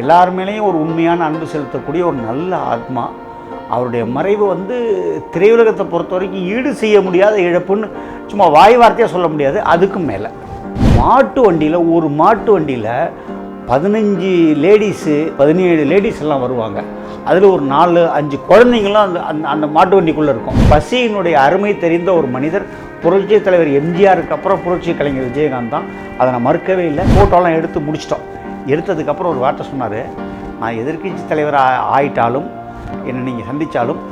எல்லார் மேலேயும் ஒரு உண்மையான அன்பு செலுத்தக்கூடிய ஒரு நல்ல ஆத்மா. அவருடைய மறைவு வந்து திரையுலகத்தை பொறுத்த வரைக்கும் ஈடு செய்ய முடியாத இழப்புன்னு சும்மா வாய் வார்த்தையாக சொல்ல முடியாது. அதுக்கும் மேலே. மாட்டு வண்டியில் ஒரு மாட்டு வண்டியில் பதினஞ்சு லேடிஸு பதினேழு லேடிஸ் எல்லாம் வருவாங்க. அதில் ஒரு நாலு அஞ்சு குழந்தைங்களும் அந்த அந்த அந்த மாட்டு வண்டிக்குள்ளே இருக்கும். பசியினுடைய அருமை தெரிந்த ஒரு மனிதர் புரட்சி தலைவர் எம்ஜிஆருக்கு அப்புறம் புரட்சி கலைஞர் விஜயகாந்த் தான். அதை நான் மறுக்கவே இல்லை. ஃபோட்டோலாம் எடுத்து முடிச்சிட்டோம். எடுத்ததுக்கப்புறம் ஒரு வார்த்தை சொன்னார் நான் எதிர்க்கட்சி தலைவர் ஆயிட்டாலும் என்னை நீங்கள் சந்தித்தாலும்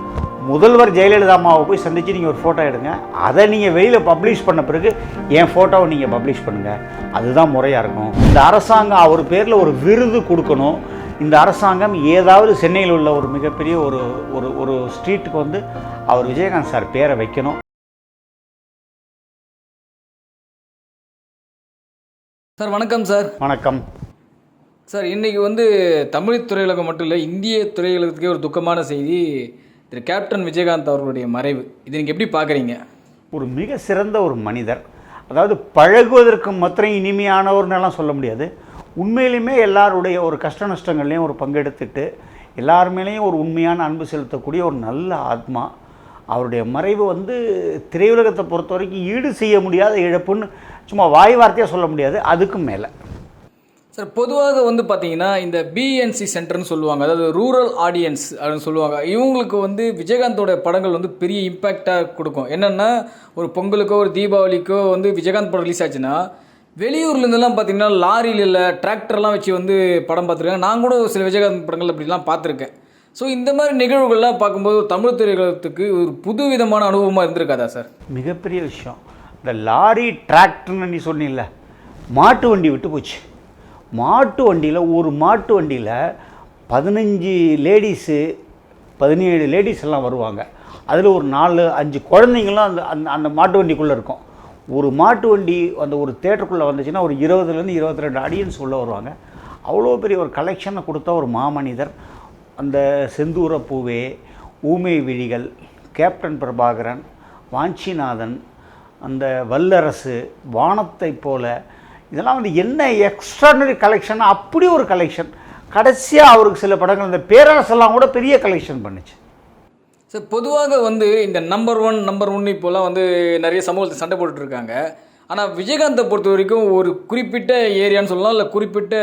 முதல்வர் ஜெயலலிதா அம்மாவை போய் சந்தித்து நீங்கள் ஒரு ஃபோட்டோ எடுங்க. அதை நீங்கள் வெளியில் பப்ளிஷ் பண்ண பிறகு என் ஃபோட்டோவை நீங்கள் பப்ளிஷ் பண்ணுங்கள் அதுதான் முறையாக இருக்கும். இந்த அரசாங்கம் அவர் பேரில் ஒரு விருது கொடுக்கணும். இந்த அரசாங்கம் ஏதாவது சென்னையில் உள்ள ஒரு மிகப்பெரிய ஒரு ஒரு ஒரு ஸ்ட்ரீட்டுக்கு வந்து அவர் விஜயகாந்த் சார் பேரை வைக்கணும். சார் வணக்கம் சார். வணக்கம். சார் இன்றைக்கி வந்து தமிழ் திரையுலகம் மட்டும் இல்லை இந்திய திரையுலகத்துக்கே ஒரு துக்கமான செய்தி. திரு. கேப்டன் விஜயகாந்த் அவர்களுடைய மறைவு. இதை நீங்கள் எப்படி பார்க்குறீங்க ஒரு மிக சிறந்த ஒரு மனிதர். அதாவது பழகுவதற்கு மாத்திரம் இனிமையானவர்னெல்லாம் சொல்ல முடியாது. உண்மையிலுமே எல்லாருடைய ஒரு கஷ்ட நஷ்டங்கள்லையும் ஒரு பங்கெடுத்துட்டு எல்லார் மேலேயும் ஒரு உண்மையான அன்பு செலுத்தக்கூடிய ஒரு நல்ல ஆத்மா. அவருடைய மறைவு வந்து திரையுலகத்தை பொறுத்த வரைக்கும் ஈடு செய்ய முடியாத இழப்புன்னு சும்மா வாய் வார்த்தையாக சொல்ல முடியாது. அதுக்கும் மேலே. சார் பொதுவாக வந்து பார்த்தீங்கன்னா இந்த பிஎன்சி சென்டர்னு சொல்லுவாங்க அதாவது ரூரல் ஆடியன்ஸ் அப்படின்னு சொல்லுவாங்க. இவங்களுக்கு வந்து விஜயகாந்தோட படங்கள் வந்து பெரிய இம்பேக்டாக கொடுக்கும். என்னென்னா ஒரு பொங்கலுக்கோ ஒரு தீபாவளிக்கோ வந்து விஜயகாந்த் படம் ரிலீஸ் ஆச்சுன்னா வெளியூர்லேருந்துலாம் பார்த்தீங்கன்னா லாரியில் இல்லை டிராக்டர்லாம் வச்சு வந்து படம் பார்த்துருக்காங்க. நான் கூட சில விஜயகாந்த் படங்கள் அப்படிலாம் பார்த்துருக்கேன். ஸோ இந்த மாதிரி நிகழ்வுகள்லாம் பார்க்கும்போது தமிழ் திரையுலகத்துக்கு ஒரு புது விதமான அனுபவமாக இருந்திருக்காதா சார்? மிகப்பெரிய விஷயம். இந்த லாரி டிராக்டர்னு நீ சொன்னீங்கள மாட்டு வண்டி விட்டு போச்சு. மாட்டு வண்டியில் ஒரு மாட்டு வண்டியில் பதினஞ்சு லேடிஸு பதினேழு லேடிஸ் எல்லாம் வருவாங்க. அதில் ஒரு நாலு அஞ்சு குழந்தைங்களும் அந்த அந்த அந்த மாட்டு வண்டிக்குள்ளே இருக்கும். ஒரு மாட்டு வண்டி அந்த ஒரு தேட்டருக்குள்ளே வந்துச்சுன்னா ஒரு இருபதுலேருந்து இருபத்தி ரெண்டு ஆடியன்ஸ் உள்ளே வருவாங்க. அவ்வளோ பெரிய ஒரு கலெக்ஷனை கொடுத்த ஒரு மாமனிதர். அந்த செந்தூர பூவே ஊமை விழிகள் கேப்டன் பிரபாகரன் வாஞ்சிநாதன் அந்த வல்லரசு வானத்தை போல இதெல்லாம் வந்து என்ன எக்ஸ்ட்ராடனரி கலெக்ஷன் அப்படி ஒரு கலெக்ஷன் கடைசியாக அவருக்கு சில படங்கள் இந்த பேரரசெல்லாம் கூட பெரிய கலெக்ஷன் பண்ணுச்சு. சார் பொதுவாக வந்து இந்த நம்பர் ஒன் நம்பர் ஒன் இப்போலாம் வந்து நிறைய சமூகத்தை சண்டை போட்டுட்ருக்காங்க. ஆனால் விஜயகாந்தை பொறுத்த வரைக்கும் ஒரு குறிப்பிட்ட ஏரியான்னு சொல்லலாம் இல்லை குறிப்பிட்ட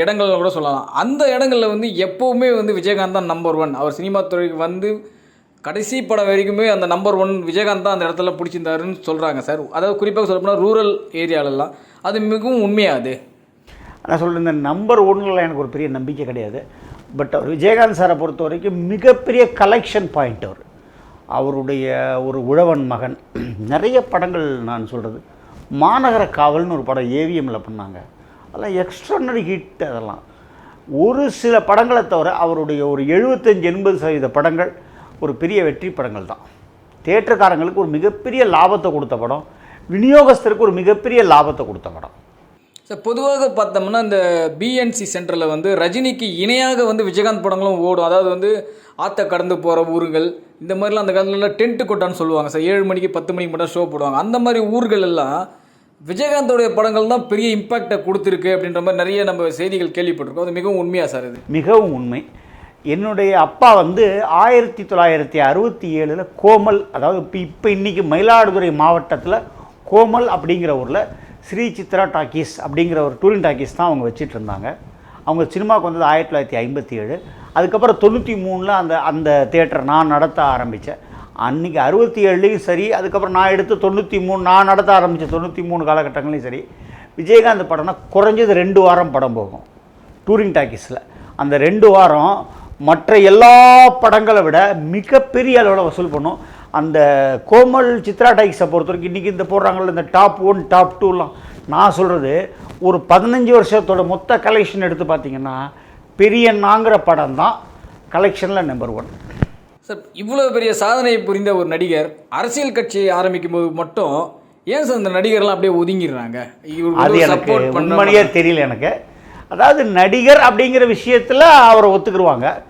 இடங்கள்னு கூட சொல்லலாம். அந்த இடங்களில் வந்து எப்போவுமே வந்து விஜயகாந்த் தான் நம்பர் ஒன் அவர் சினிமா துறைக்கு வந்து கடைசி படம் வரைக்குமே அந்த நம்பர் ஒன் விஜயகாந்த் தான் அந்த இடத்துல பிடிச்சிருந்தாருன்னு சொல்கிறாங்க சார். அதாவது குறிப்பாக சொல்லப்போனால் ரூரல் ஏரியாலெல்லாம். அது மிகவும் உண்மையாக அது? நான் சொல்கிறேன் இந்த நம்பர் ஒன்னில் எனக்கு ஒரு பெரிய நம்பிக்கை கிடையாது. பட் அவர் விஜயகாந்த் சாரை பொறுத்த வரைக்கும் மிகப்பெரிய கலெக்ஷன் பாயிண்ட் அவர். அவருடைய ஒரு உழவன் மகன். நிறைய படங்கள் நான் சொல்கிறது மாநகர காவல்னு ஒரு படம் ஏவிஎம்மில் பண்ணாங்க. அதெல்லாம் எக்ஸ்ட்ரானரி ஹிட் அதெல்லாம். ஒரு சில படங்களை தவிர அவருடைய ஒரு எழுபத்தஞ்சி எண்பது சதவீத படங்கள் ஒரு பெரிய வெற்றி படங்கள் தான். தேட்டருக்காரங்களுக்கு ஒரு மிகப்பெரிய லாபத்தை கொடுத்த படம். விநியோகஸ்தருக்கு ஒரு மிகப்பெரிய லாபத்தை கொடுத்த படம். சார் பொதுவாக பார்த்தோம்னா இந்த பிஎன்சி சென்டரில் வந்து ரஜினிக்கு இணையாக வந்து விஜயகாந்த் படங்களும் ஓடும். அதாவது வந்து ஆற்ற கடந்து போகிற ஊருங்கள் இந்த மாதிரிலாம் அந்த காலத்தில் டென்ட்டு கொட்டான்னு சொல்லுவாங்க சார். ஏழு மணிக்கு பத்து மணிக்கு மட்டும் ஷோ போடுவாங்க. அந்த மாதிரி ஊர்கள் எல்லாம் விஜயகாந்தோடைய படங்கள் தான் பெரிய இம்பேக்டை கொடுத்துருக்கு அப்படின்ற மாதிரி நிறைய நம்ம செய்திகள் கேள்விப்பட்டிருக்கோம். அது மிகவும் உண்மையா சார் இது? மிகவும் உண்மை. என்னுடைய அப்பா வந்து ஆயிரத்தி தொள்ளாயிரத்தி அறுபத்தி ஏழில் கோமல் அதாவது இப்போ இப்போ இன்றைக்கி மயிலாடுதுறை மாவட்டத்தில் கோமல் அப்படிங்கிற ஊரில் ஸ்ரீ சித்ரா டாக்கீஸ் அப்படிங்கிற ஒரு டூரிங் டாக்கீஸ் தான் அவங்க வச்சுட்டு இருந்தாங்க. அவங்க சினிமாவுக்கு வந்தது ஆயிரத்தி தொள்ளாயிரத்தி ஐம்பத்தி ஏழு அதுக்கப்புறம் தொண்ணூற்றி மூணில் அந்த அந்த தேட்டர் நான் நடத்த ஆரம்பித்தேன் அன்றைக்கி அறுபத்தி ஏழுலேயும் சரி அதுக்கப்புறம் நான் எடுத்து தொண்ணூற்றி மூணு நான் நடத்த ஆரம்பித்த தொண்ணூற்றி மூணு காலகட்டங்களையும் சரி விஜயகாந்த் படம்னா குறைஞ்சது ரெண்டு வாரம் படம் போகும். டூரிங் டாக்கீஸில் அந்த ரெண்டு வாரம் மற்ற எல்லா படங்களை விட மிகப்பெரிய அளவில் வசூல் பண்ணும். அந்த கோமல் சித்ரா டாக்கீஸை பொறுத்த வரைக்கும் இன்றைக்கி இந்த போடுறாங்கல்ல இந்த டாப் ஒன் டாப் டூலாம். நான் சொல்கிறது ஒரு பதினஞ்சு வருஷத்தோட மொத்த கலெக்ஷன் எடுத்து பார்த்தீங்கன்னா பெரிய நாங்கிற படம் தான் கலெக்ஷனில் நம்பர் ஒன் சார் இவ்வளோ பெரிய சாதனை புரிந்த ஒரு நடிகர் அரசியல் கட்சியை ஆரம்பிக்கும் போது மட்டும் ஏன் சார் இந்த நடிகர்லாம் அப்படியே ஒதுங்கிடுறாங்க? அது எனக்கு உண்மையே தெரியல எனக்கு. அதாவது நடிகர் அப்படிங்கிற விஷயத்தில் அவரை ஒத்துக்குருவாங்க.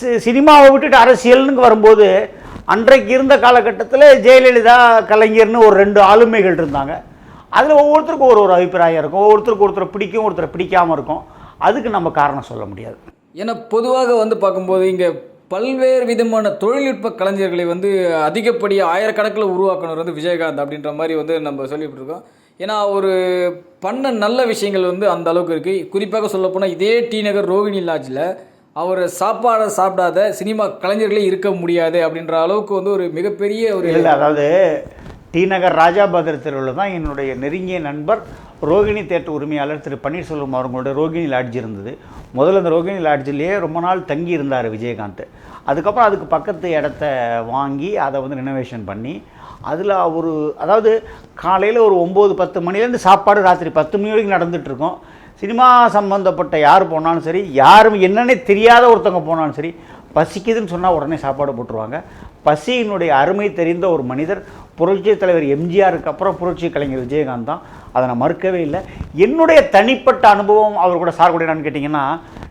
சி- சினிமாவை விட்டுட்டு அரசியல்னு வரும்போது அன்றைக்கு இருந்த காலகட்டத்தில் ஜெயலலிதா கலைஞர்னு ஒரு ரெண்டு ஆளுமைகள் இருந்தாங்க. அதில் ஒவ்வொருத்தருக்கும் ஒரு ஒரு அபிப்பிராயம் இருக்கும். ஒவ்வொருத்தருக்கு ஒருத்தரை பிடிக்கும் ஒருத்தரை பிடிக்காமல் இருக்கும். அதுக்கு நம்ம காரணம் சொல்ல முடியாது. ஏன்னா பொதுவாக வந்து பார்க்கும்போது இங்கே பல்வேறு விதமான தொழில்நுட்ப கலைஞர்களை வந்து அதிகப்படியாக ஆயிரக்கணக்கில் உருவாக்கணும் வந்து விஜயகாந்த் அப்படின்ற மாதிரி வந்து நம்ம சொல்லிகிட்டு இருக்கோம் ஏன்னா ஒரு பண்ண நல்ல விஷயங்கள் வந்து அந்த அளவுக்கு இருக்குது குறிப்பாக சொல்லப்போனால் இதே டி நகர் ரோகிணி லாட்ஜில் அவர் சாப்பாடை சாப்பிடாத சினிமா கலைஞர்களே இருக்க முடியாது அப்படின்ற அளவுக்கு வந்து ஒரு மிகப்பெரிய ஒரு இல்லை அதாவது டி நகர் ராஜாபாதர் தெருவில் தான் என்னுடைய நெருங்கிய நண்பர் ரோகிணி தேட்டர் உரிமையாளர் திரு பன்னீர்செல்வம் அவங்களோட ரோகிணி லாட்ஜ் இருந்தது. முதல்ல அந்த ரோகிணி லாட்ஜிலேயே ரொம்ப நாள் தங்கி இருந்தார் விஜயகாந்த். அதுக்கப்புறம் அதுக்கு பக்கத்து இடத்த வாங்கி அதை வந்து ரினோவேஷன் பண்ணி அதில் ஒரு அதாவது காலையில் ஒரு ஒம்பது பத்து மணிலேருந்து சாப்பாடு ராத்திரி பத்து மணி வரைக்கும் நடந்துகிட்ருக்கோம் சினிமா சம்மந்தப்பட்ட யார் போனாலும் சரி யாரும் என்னன்னே தெரியாத ஒருத்தவங்க போனாலும் சரி பசிக்குதுன்னு சொன்னால் உடனே சாப்பாடு போட்டுருவாங்க. பசியினுடைய அருமை தெரிந்த ஒரு மனிதர் புரட்சி தலைவர் எம்ஜிஆருக்கு அப்புறம் புரட்சி கலைஞர் விஜயகாந்த் தான். அதை நான் மறுக்கவே இல்லை. என்னுடைய தனிப்பட்ட அனுபவம் அவர் கூட சார் கூட என்னன்னு கேட்டிங்கன்னா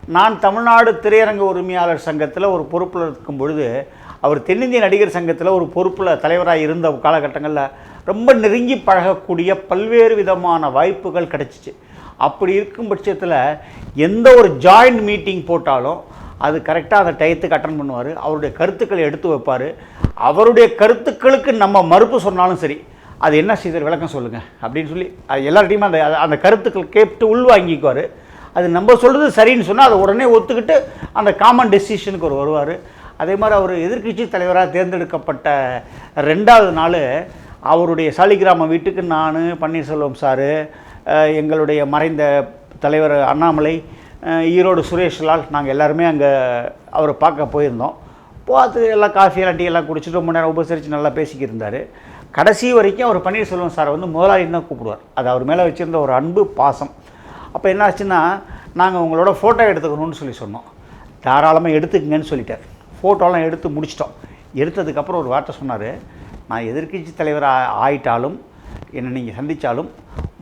நான் தமிழ்நாடு திரையரங்க உரிமையாளர் சங்கத்தில் ஒரு பொறுப்பில் இருக்கும் பொழுது அவர் தென்னிந்திய நடிகர் சங்கத்தில் ஒரு பொறுப்பில் தலைவராக இருந்த காலகட்டங்களில் ரொம்ப நெருங்கி பழகக்கூடிய பல்வேறு விதமான வாய்ப்புகள் கிடைச்சிச்சு. அப்படி இருக்கும் பட்சத்தில் எந்த ஒரு ஜாயிண்ட் மீட்டிங் போட்டாலும் அது கரெக்டாக அந்த டயத்துக்கு அட்டன் பண்ணுவார். அவருடைய கருத்துக்களை எடுத்து வைப்பார். அவருடைய கருத்துக்களுக்கு நம்ம மறுப்பு சொன்னாலும் சரி அது என்ன செய்தார்? விளக்கம் சொல்லுங்கள் அப்படின்னு சொல்லி அது எல்லார்ட்டையுமே அந்த அந்த- அந்த கருத்துக்கள் கேட்டு உள்வாங்கிக்குவார். அது நம்ம சொல்கிறது சரின்னு சொன்னால் அதை உடனே ஒத்துக்கிட்டு அந்த காமன் டெசிஷனுக்கு ஒரு வருவார். அதே மாதிரி அவர் எதிர்க்கட்சி தலைவராக தேர்ந்தெடுக்கப்பட்ட ரெண்டாவது நாள் அவருடைய சாலிகிராம வீட்டுக்கு நான் பன்னீர்செல்வம் சாரு எங்களுடைய மறைந்த தலைவர் அண்ணாமலை ஈரோடு சுரேஷ்லால் நாங்கள் எல்லாருமே அங்கே அவரை பார்க்க போயிருந்தோம். பார்த்து எல்லாம் காஃபி எல்லாம் டீ எல்லாம் குடிச்சிட்டு ரொம்ப நேரம் உபசரித்து நல்லா பேசிக்கிட்டு இருந்தார். கடைசி வரைக்கும் அவர் பன்னீர்செல்வம் சாரை வந்து முதலாளின்னு தான் கூப்பிடுவார். அது அவர் மேலே வச்சுருந்த ஒரு அன்பு பாசம். அப்போ என்ன ஆச்சுன்னா நாங்கள் உங்களோட ஃபோட்டோ எடுத்துக்கணும்னு சொல்லி சொன்னோம். தாராளமாக எடுத்துக்கங்கன்னு சொல்லிட்டார். ஃபோட்டோலாம் எடுத்து முடிச்சிட்டோம். எடுத்ததுக்கப்புறம் ஒரு வார்த்தை சொன்னார். நான் எதிர்க்கட்சி தலைவராக ஆயிட்டாலும் என்னை நீங்கள் சந்தித்தாலும்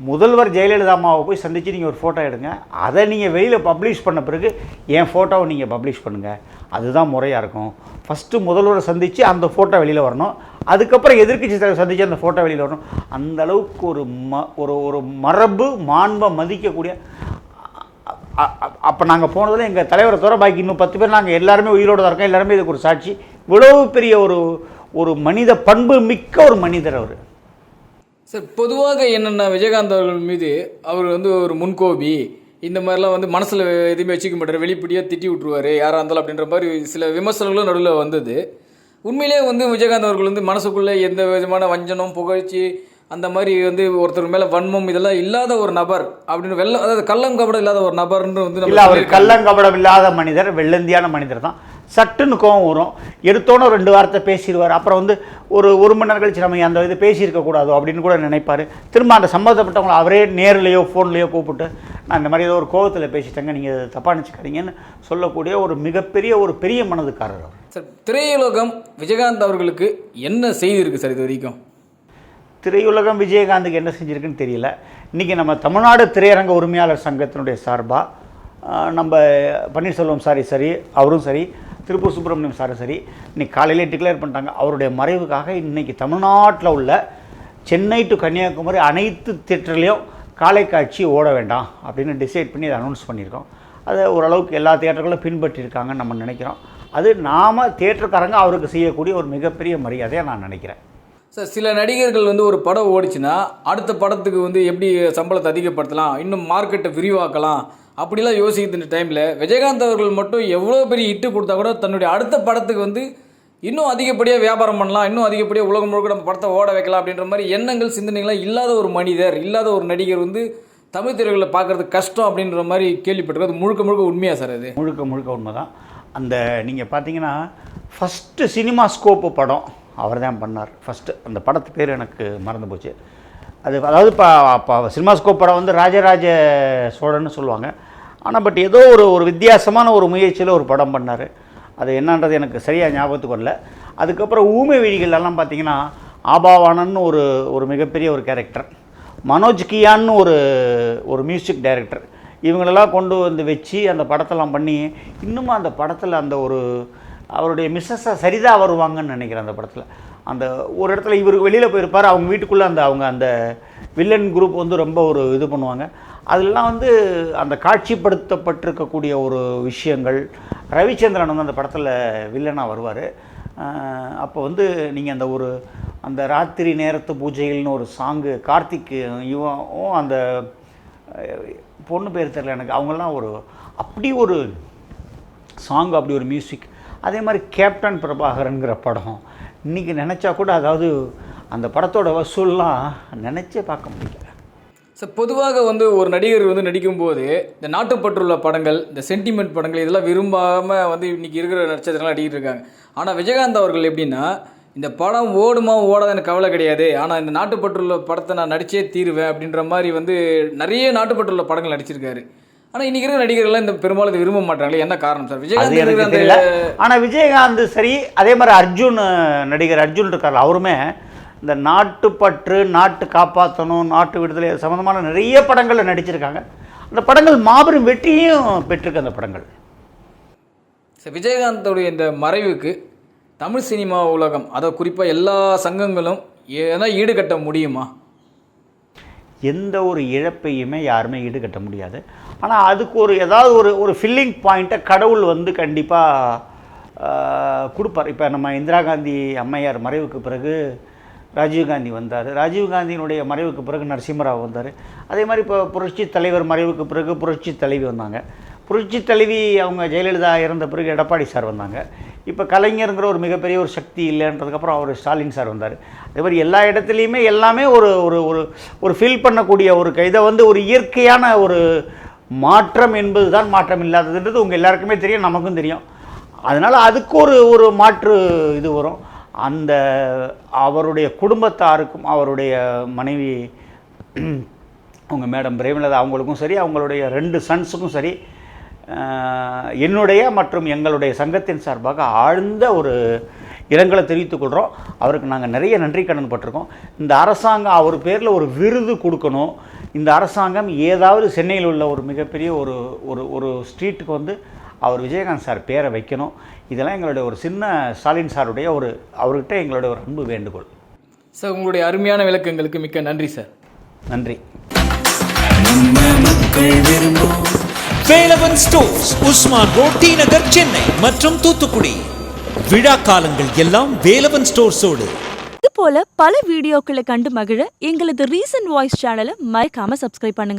முதல்வர் ஜெயலலிதா அம்மாவை போய் சந்தித்து நீங்கள் ஒரு ஃபோட்டோ எடுங்க. அதை நீங்கள் வெளியில் பப்ளிஷ் பண்ண பிறகு என் ஃபோட்டோவை நீங்கள் பப்ளிஷ் பண்ணுங்கள் அதுதான் முறையாக இருக்கும். ஃபஸ்ட்டு முதல்வரை சந்தித்து அந்த ஃபோட்டோ வெளியில் வரணும். அதுக்கப்புறம் எதிர்கட்சி தலைவர் சந்தித்து அந்த ஃபோட்டோ வெளியில் வரணும். அந்த அளவுக்கு ஒரு ம ஒரு ஒரு மரபு மாண்பை மதிக்கக்கூடிய அப்போ நாங்கள் போனதில் எங்கள் தலைவரை தவிர பாக்கி இன்னும் பத்து பேர் நாங்கள் எல்லாருமே உயிரோடு தான் இருக்கோம். எல்லாருமே இதுக்கு ஒரு சாட்சி. இவ்வளவு பெரிய ஒரு ஒரு மனித பண்பு மிக்க ஒரு மனிதர் அவர். சார் பொதுவாக என்னென்ன விஜயகாந்த் அவர்கள் மீது அவர் வந்து ஒரு முன்கோபி. இந்த மாதிரிலாம் வந்து மனசில் எதுவுமே வச்சுக்க மாட்டார். வெளிப்படியாக திட்டி விட்ருவாரு யாராக இருந்தாலும் அப்படின்ற மாதிரி சில விமர்சனங்களும் நடுவில் வந்தது. உண்மையிலே வந்து விஜயகாந்த் அவர்கள் வந்து மனசுக்குள்ளே எந்த விதமான வஞ்சனம் புகழ்ச்சி அந்த மாதிரி வந்து ஒருத்தர் மேலே வன்மம் இதெல்லாம் இல்லாத ஒரு நபர் அப்படின்னு வெள்ள அதாவது கள்ளம் கபடம் இல்லாத ஒரு நபர்னு வந்து இல்லை அவர். கள்ளங்கபடம் இல்லாத மனிதர் வெள்ளந்தியான மனிதர் தான். சட்டுன்னு கோவம் வரும். எடுத்தோன்னே ரெண்டு வார்த்தை பேசிடுவார். அப்புறம் வந்து ஒரு ஒரு மணி நேரம் கழிச்சு நம்ம அந்த இது பேசியிருக்க கூடாதோ அப்படின்னு கூட நினைப்பார். திரும்ப அந்த சம்மந்தப்பட்டவங்களை அவரே நேர்லேயோ ஃபோன்லேயோ கூப்பிட்டு நான் இந்த மாதிரி ஏதோ ஒரு கோவத்தில் பேசிட்டேங்க நீங்கள் தப்பாக நினச்சிக்காதீங்கன்னு சொல்லக்கூடிய ஒரு மிகப்பெரிய ஒரு பெரிய மனதுக்காரர் அவர். சார் திரையுலகம் விஜயகாந்த் அவர்களுக்கு என்ன செய்திருக்கு சார் இது வரைக்கும்? திரையுலகம் விஜயகாந்துக்கு என்ன செஞ்சுருக்குன்னு தெரியல. இன்றைக்கி நம்ம தமிழ்நாடு திரையரங்க உரிமையாளர் சங்கத்தினுடைய சார்பாக நம்ம பன்னீர்செல்வம் சாரி சரி அவரும் சரி திருப்பூர் சுப்பிரமணியம் சாரும் சரி இன்றைக்கி காலையிலே டிக்ளேர் பண்ணிட்டாங்க. அவருடைய மறைவுக்காக இன்றைக்கி தமிழ்நாட்டில் உள்ள சென்னை டு கன்னியாகுமரி அனைத்து தேட்டர்லேயும் காலை காட்சி ஓட வேண்டாம் அப்படின்னு டிசைட் பண்ணி அதை அனௌன்ஸ் பண்ணியிருக்கோம். அதை ஓரளவுக்கு எல்லா தேட்டர்களும் பின்பற்றியிருக்காங்கன்னு நம்ம நினைக்கிறோம். அது நாம் தியேட்டருக்காரங்க அவருக்கு செய்யக்கூடிய ஒரு மிகப்பெரிய மரியாதையாக நான் நினைக்கிறேன். சார் சில நடிகர்கள் வந்து ஒரு படம் ஓடிச்சுன்னா அடுத்த படத்துக்கு வந்து எப்படி சம்பளத்தை அதிகப்படுத்தலாம் இன்னும் மார்க்கெட்டை விரிவாக்கலாம் அப்படிலாம் யோசிக்கிற டைமில் விஜயகாந்த் அவர்கள் மட்டும் எவ்வளோ பெரிய இட்டு கொடுத்தா கூட தன்னுடைய அடுத்த படத்துக்கு வந்து இன்னும் அதிகப்படியாக வியாபாரம் பண்ணலாம் இன்னும் அதிகப்படியாக உலகம் முழுக்க நம்ம படத்தை ஓட வைக்கலாம் அப்படின்ற மாதிரி எண்ணங்கள் சிந்தனைகள்லாம் இல்லாத ஒரு மனிதர் இல்லாத ஒரு நடிகர் வந்து தமிழ் திரைகளை பார்க்கறது கஷ்டம் அப்படின்ற மாதிரி கேள்விப்பட்டிருக்கோம் அது முழுக்க முழுக்க உண்மையா சார் அது? முழுக்க முழுக்க உண்மைதான். அந்த நீங்கள் பார்த்தீங்கன்னா ஃபஸ்ட்டு சினிமா ஸ்கோப்பு படம் அவர் தான் பண்ணார். ஃபஸ்ட்டு அந்த படத்து பேர் எனக்கு மறந்து போச்சு. அது அதாவது இப்போ இப்போ சினிமா ஸ்கோப் படம் வந்து ராஜராஜ சோழன்னு சொல்லுவாங்க. ஆனால் பட் ஏதோ ஒரு ஒரு வித்தியாசமான ஒரு முயற்சியில் ஒரு படம் பண்ணார். அது என்னன்றது எனக்கு சரியாக ஞாபகத்துக்கு வரல. அதுக்கப்புறம் ஊமை விழிகளெல்லாம் பார்த்தீங்கன்னா ஆபாவானன்னு ஒரு ஒரு மிகப்பெரிய ஒரு கேரக்டர் மனோஜ் கியான்னு ஒரு ஒரு மியூசிக் டைரக்டர் இவங்களெல்லாம் கொண்டு வந்து வச்சு அந்த படத்தெல்லாம் பண்ணி இன்னுமும் அந்த படத்தில் அந்த ஒரு அவருடைய மிஸ்ஸஸை சரிதான் வருவாங்கன்னு நினைக்கிறேன் அந்த படத்தில். அந்த ஒரு இடத்துல இவர் வெளியில் போயிருப்பார் அவங்க வீட்டுக்குள்ளே அந்த அவங்க அந்த வில்லன் குரூப் வந்து ரொம்ப ஒரு இது பண்ணுவாங்க. அதெல்லாம் வந்து அந்த காட்சிப்படுத்தப்பட்டிருக்கக்கூடிய ஒரு விஷயங்கள் ரவிச்சந்திரன் வந்து அந்த படத்தில் வில்லனாக வருவார். அப்போ வந்து நீங்கள் அந்த ஒரு அந்த ராத்திரி நேரத்து பூஜைகள்னு ஒரு சாங்கு கார்த்திக் இவன் அந்த பொண்ணு பேர் தெரில எனக்கு. அவங்கெல்லாம் ஒரு அப்படி ஒரு சாங் அப்படி ஒரு மியூசிக் அதே மாதிரி கேப்டன் பிரபாகரனுங்கிற படம். இன்றைக்கி நினச்சா கூட அதாவது அந்த படத்தோட வசூல்லாம் நினச்சே பார்க்க முடியல. ஸோ பொதுவாக வந்து ஒரு நடிகர் வந்து நடிக்கும்போது இந்த நாட்டுப்பற்றுள்ள படங்கள் இந்த சென்டிமெண்ட் படங்கள் இதெல்லாம் விரும்பாமல் வந்து இன்றைக்கி இருக்கிற நட்சத்திரங்கள் நடிக்கிட்டு இருக்காங்க. ஆனால் விஜயகாந்த் அவர்கள் எப்படின்னா இந்த படம் ஓடுமா ஓடாத எனக்கு கவலை கிடையாது. ஆனால் இந்த நாட்டுப்பற்றுள்ள படத்தை நான் நடிச்சே தீருவேன் அப்படின்ற மாதிரி வந்து நிறைய நாட்டுப்பற்றுள்ள படங்கள் நடிச்சிருக்காரு. ஆனால் இன்னைக்கு இருக்கிற நடிகர்கள்லாம் இந்த பெரும்பாலும் இதை விரும்ப மாட்டாங்களே என்ன காரணம் சார்? விஜயகாந்த் தெரியல. ஆனால் விஜயகாந்த் சரி அதே மாதிரி அர்ஜுன் நடிகர் அர்ஜுன் இருக்கார் அவருமே இந்த நாட்டுப்பற்று நாட்டு காப்பாற்றணும் நாட்டு விடுதலை சம்மந்தமான நிறைய படங்களில் நடிச்சிருக்காங்க. அந்த படங்கள் மாபெரும் வெற்றியும் பெற்றிருக்கு அந்த படங்கள். சார் விஜயகாந்தோடைய இந்த மறைவுக்கு தமிழ் சினிமா உலகம் அதை குறிப்பாக எல்லா சங்கங்களும் ஏன்னா ஈடுகட்ட முடியுமா? எந்த ஒரு இழப்பையுமே யாருமே ஈடுகட்ட முடியாது. ஆனால் அதுக்கு ஒரு ஏதாவது ஒரு ஒரு ஃபில்லிங் பாயிண்ட்டை கடவுள் வந்து கண்டிப்பாக கொடுப்பார். இப்போ நம்ம இந்திரா காந்தி அம்மையார் மறைவுக்கு பிறகு ராஜீவ்காந்தி வந்தார். ராஜீவ்காந்தியினுடைய மறைவுக்கு பிறகு நரசிம்மராவ் வந்தார். அதே மாதிரி இப்போ புரட்சி தலைவர் மறைவுக்கு பிறகு புரட்சி தலைவி வந்தாங்க. புரட்சி தலைவி அவங்க ஜெயலலிதா இறந்த பிறகு எடப்பாடி சார் வந்தாங்க. இப்போ கலைஞருங்கிற ஒரு மிகப்பெரிய ஒரு சக்தி இல்லைன்றதுக்கப்புறம் அவர் ஸ்டாலின் சார் வந்தார். அதே மாதிரி எல்லா இடத்துலையுமே எல்லாமே ஒரு ஒரு ஒரு ஒரு ஃபீல் பண்ணக்கூடிய ஒரு க- இதை வந்து ஒரு இயற்கையான ஒரு மாற்றம் என்பது தான் மாற்றம் இல்லாததுன்றது உங்கள் எல்லாருக்குமே தெரியும் நமக்கும் தெரியும். அதனால் அதுக்கு ஒரு ஒரு மாற்று இது வரும். அந்த அவருடைய குடும்பத்தாருக்கும் அவருடைய மனைவி அவங்க மேடம் பிரேமலதா அவங்களுக்கும் சரி அவங்களுடைய ரெண்டு சன்ஸுக்கும் சரி என்னுடைய மற்றும் எங்களுடைய சங்கத்தின் சார்பாக ஆழ்ந்த ஒரு இரங்கலை தெரிவித்துக் கொள்கிறோம் அவருக்கு நாங்கள் நிறைய நன்றி கடன் பட்டிருக்கோம். இந்த அரசாங்கம் அவர் பேரில் ஒரு விருது கொடுக்கணும். இந்த அரசாங்கம் ஏதாவது சென்னையில் உள்ள ஒரு மிகப்பெரிய ஒரு ஒரு ஒரு ஸ்ட்ரீட்டுக்கு வந்து அவர் விஜயகாந்த் சார் பேரை வைக்கணும். இதெல்லாம் எங்களுடைய ஒரு சின்ன ஸ்டாலின் சாருடைய ஒரு அவர்கிட்ட எங்களுடைய ஒரு அன்பு வேண்டுகோள். சார் உங்களுடைய அருமையான விளக்கங்களுக்கு மிக்க நன்றி சார். நன்றி. Velavan stores Usman road T Nagar Chennai மற்றும் தூத்துக்குடி. விழா காலங்கள் எல்லாம் வேலவன் ஸ்டோர்ஸோடு. இது போல பல வீடியோக்களை கண்டு மகிழ எங்களது ரீசன்ட் வாய்ஸ் சேனலை மறக்காம சப்ஸ்கிரைப் பண்ணுங்க.